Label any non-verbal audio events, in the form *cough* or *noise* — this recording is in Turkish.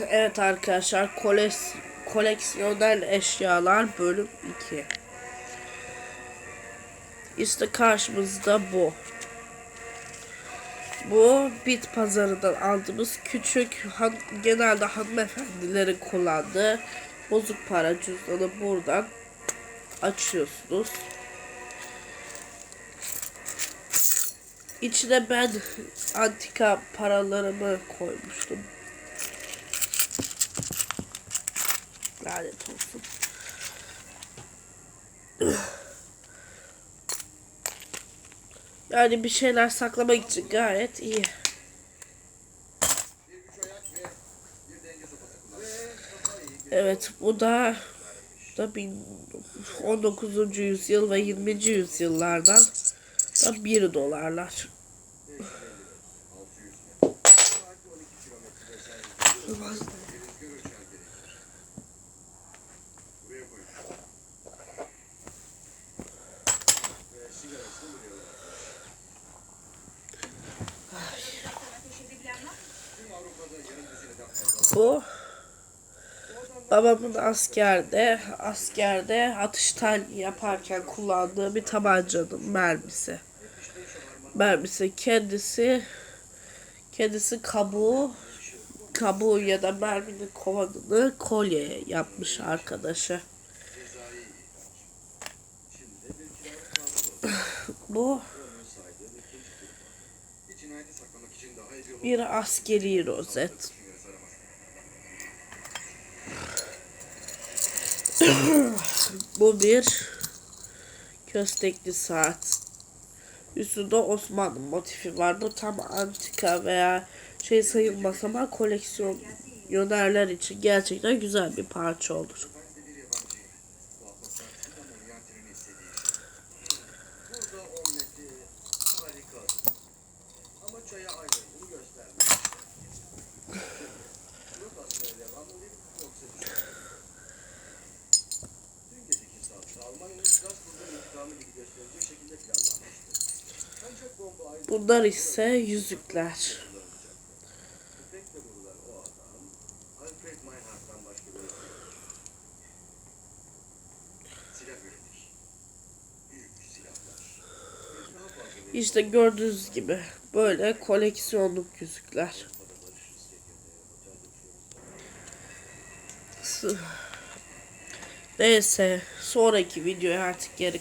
Evet arkadaşlar koles koleksiyonel eşyalar bölüm 2. İşte karşımızda bu. Bu bit pazarından aldığımız küçük han, genelde hanımefendilerin kullandığı bozuk para cüzdanı buradan açıyorsunuz. İçine ben antika paralarımı koymuştum. Lanet olsun. Yani bir şeyler saklamak için gayet iyi. Evet bu da da bin- 19. yüzyıl ve 20. yüzyıllardan da 1 dolarlar. Bu babamın askerde askerde atıştan yaparken kullandığı bir tabancanın mermisi. Mermisi kendisi kendisi kabuğu kabuğu ya da merminin kovanını kolye yapmış arkadaşı. *coughs* Bu bir askeri rozet. Bu bir köstekli saat. Üstünde Osmanlı motifi vardı. Tam antika veya şey sayılmaz ama koleksiyonerler için gerçekten güzel bir parça olur. Daha fazla bir İşte gördüğünüz gibi böyle koleksiyonluk yüzükler. Neyse sonraki videoya artık geri